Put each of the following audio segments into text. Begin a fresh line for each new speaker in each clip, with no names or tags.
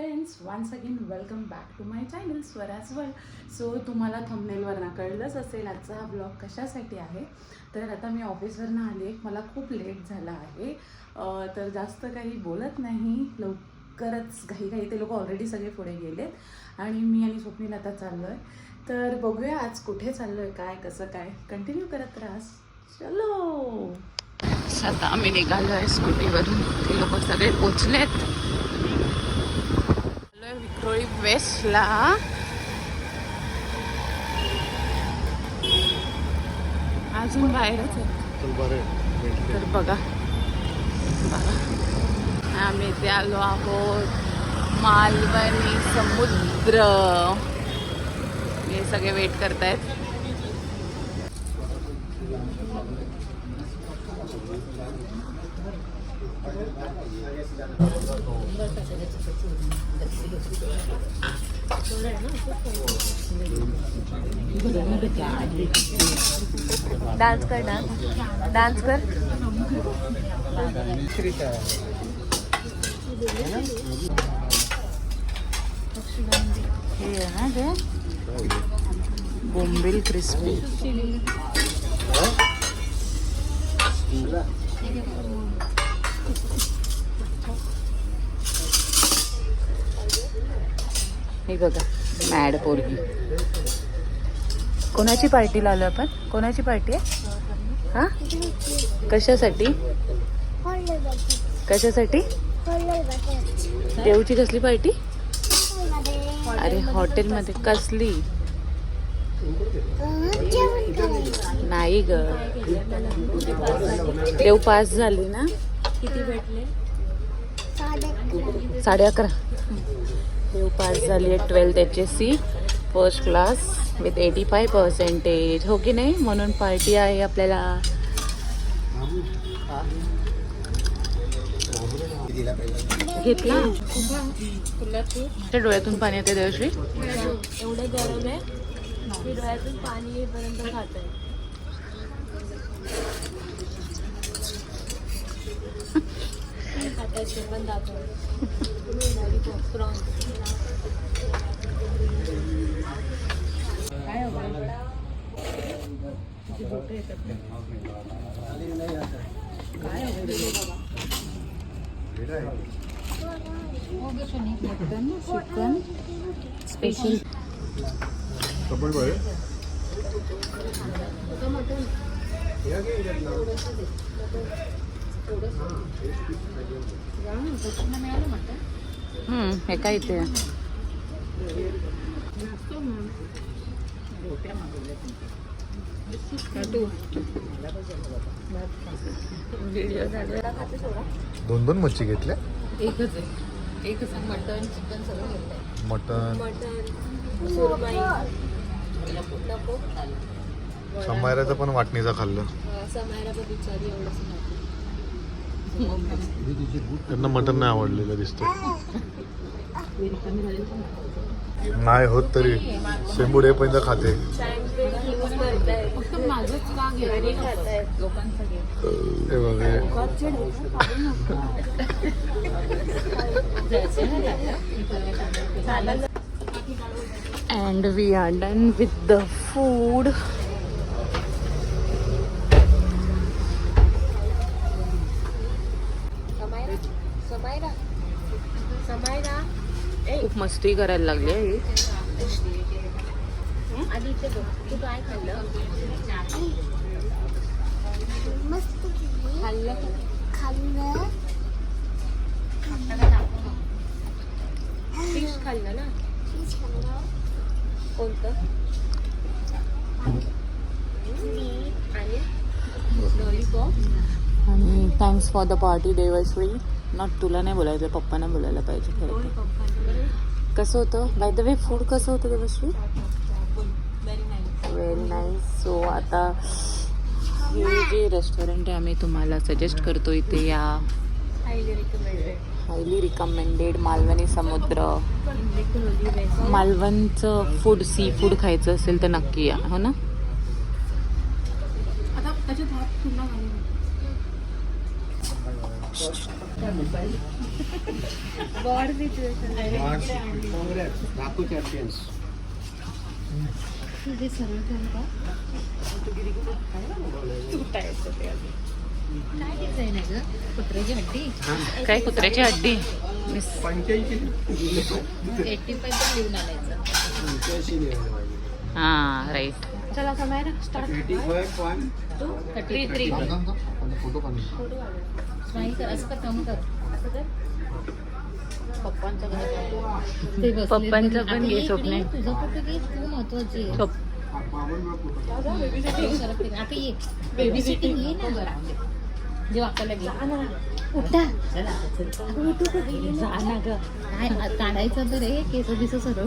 Friends once again welcome back to my channel Swaraj world so तुम्हाला थंबनेलवरनं कळलंच असेल आजचा हा ब्लॉग कशासाठी आहे? तर आता मी ऑफिसवरनं आले मला खूप लेट झाला आहे. तर जास्त काही बोलत नाही. लवकरच घाई घाई ते लोक ऑलरेडी सगळे पुढे गेलेत. आणि मी आणि स्वप्नील आता चाललो आहे तर बघूया आज कुठे चाललो आहे काय कसं काय. कंटिन्यू करत राहास चलो! आता आम्ही निघालो आहे स्कूटीवरून ते लोक सगळे पोचलेत. विक्रोळी वेस्टला अजून बाहेरच आहे. तर बघा. बघा. आम्ही इथे आलो आहोत. मालवणी समुद्र. हे सगळे वेट करतायत.
डान्स कर डान्स डान्स कर.
हे आहे ना ते बोंबील क्रिस्पी। हे बघा मॅड पोरगी. कोणाची पार्टी लावलं आपण? कोणाची पार्टी आहे? हा? कशासाठी? कशासाठी? देऊची कसली पार्टी? अरे हॉटेलमध्ये कसली? नाही ग. देव पास झाली ना?
किती भेटले?
साडे अकरा. देव पास झाली आहे twelfth H S C first class with eighty five percentage हो की नाही? म्हणून पार्टी आहे आपल्याला. घेतला? डोळ्यातून पाणी येते देवश्री
एवढं गरम आहे डोळ्यातून पाणी येईपर्यंत खात आहे. खातायचे पण दाखव.
चिकन स्पेशल हम्म, हे काय इथे? व्हिडिओ
दोन दोन मच्छी घेतल्या?
एकच आहे. एकच मटन चिकन सगळं
मटन
मटन
समायराचं पण वाटणीचं खाल्लं. त्यांना मटन नाही आवडलेलं दिसतं नाही होत तरी. शेंबुडे पण खाते.
सँडविच यूज करताय
फक्त माझंच का
घरी
घेतलं खूप मस्ती करायला लागली आहे. ही.
आधी इथे बघ तू काय खाल्लं?
मस्त
खाल्लं का?
खाल्लं.
फिश खाल्लं ना?
चीज खाल्लं.
कोणतं? आणि?
Thanks for the party Devshree not तुला नाही बोलायचं पप्पांना बोलायला पाहिजे खरं तर. कसं होतं? बाय द वे फूड कसं होतं Devshree
very nice
very nice so आता हे जे रेस्टॉरंट आहे आम्ही तुम्हाला सजेस्ट करतो इथे या.
हायली रिकमेंडेड
मालवणी समुद्र. मालवणचं फूड सी फूड खायचं असेल तर नक्की या हो ना?
बॉड सिच्युएशन
ठाकू चॅम्पियन्स
तुझे सरळ ठेवू का काय डिझाईन आहे ग कुत्र्याची हड्डी?
काय कुत्र्याची हड्डी
एट्टी लिहून आणायचं
हा राईट
चला Samaira start
five point
three three
photo
smile कर असं कर काम कर. असं कर.
पप्पांचं. पण घे स्वप्ने.
तुझा फोटो घे तू महत्वाची आहे. आता ये. बेबी सिटिंग ये ना जेव्हा आपल्याला घे. उठा. उठू का गेली? ना? काढायचं तर आहे केस दिस सर्व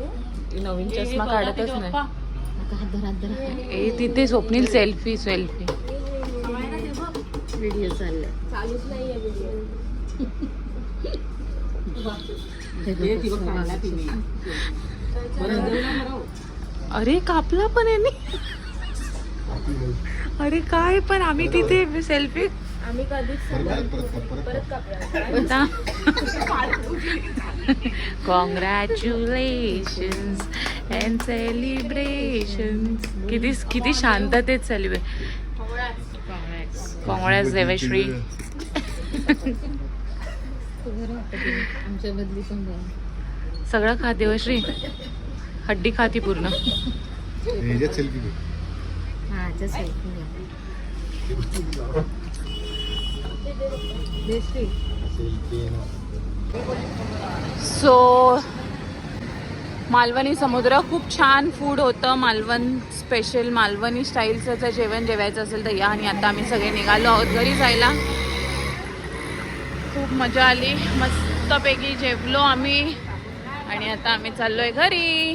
नवीन चष्मा काढतच नाही.
हात धर हात धर.
ए तिथे स्वप्नील सेल्फी सेल्फी.
व्हिडिओ चाललाय.
अरे कापला पण यांनी. अरे काय पण आम्ही तिथे सेल्फी.
आम्ही कधीच परत कापला.
कॉंग्रॅच्युलेशन अँड सेलिब्रेशन किती किती शांततेत सेलिब्रेट काँग्रेस देवश्री सगळं खा देवश्री हड्डी खाती पूर्ण.
सेल्फी
सो मालवणी समुद्र खूप छान फूड होतं. मालवण स्पेशल मालवणी स्टाईलचं जर जेवण जेवायचं असेल तर या. आणि आता आम्ही सगळे निघालो आहोत घरी जायला. खूप मजा आली. मस्तपैकी जेवलो आम्ही. आणि आता आम्ही चाललोय घरी.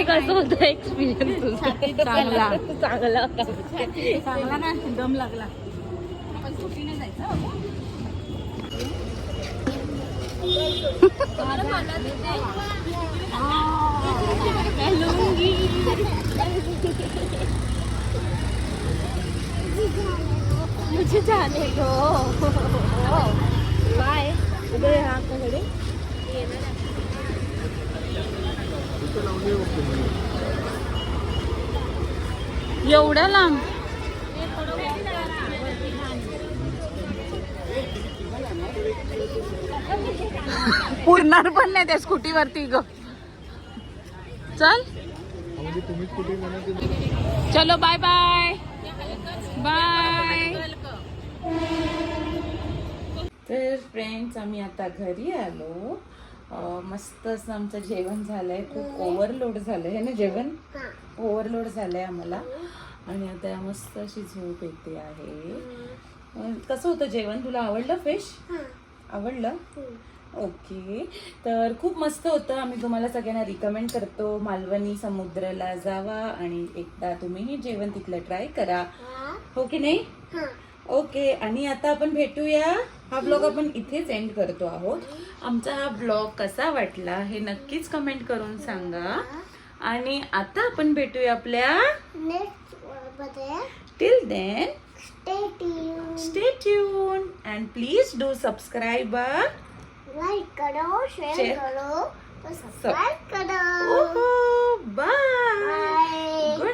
ते
बघ तिथे आहे.
आपलं कसं होतं एक्सपिरियन्स चांगला चांगला चांगला ना दम लागला मुझे जाने दो बाय उधर यहाँ
एवढ्या लांब? पुरणार पण नाही त्या स्कूटीवरती ग. चल. चलो बाय बाय बाय तर फ्रेंड्स आम्ही आता घरी आलो. मस्त असं आमचं जेवण झालंय. खूप ओव्हरलोड झालंय आहे ना जेवण? ओव्हरलोड झालंय आम्हाला. आणि आता मस्त अशी झोप येते आहे. कसं होतं जेवण? तुला आवडलं फिश आवडलं? ओके तर खूप मस्त होतं. आम्ही तुम्हाला सगळ्यांना रिकमेंड करतो. मालवणी समुद्राला जावा आणि एकदा तुम्हीही जेवण तिथलं ट्राय करा. हो की नाही? ओके आणि आता आपण भेटूया. हा ब्लॉग आपण इथेच एंड करतो आहोत. आमचा हा ब्लॉग कसा वाटला हे नक्कीच कमेंट करून सांगा. आणि आता आपण भेटूया आपल्या till then
stay tune
and please do subscribe
like करो शेअर. करो. सबस्क्राईब करा.
बाय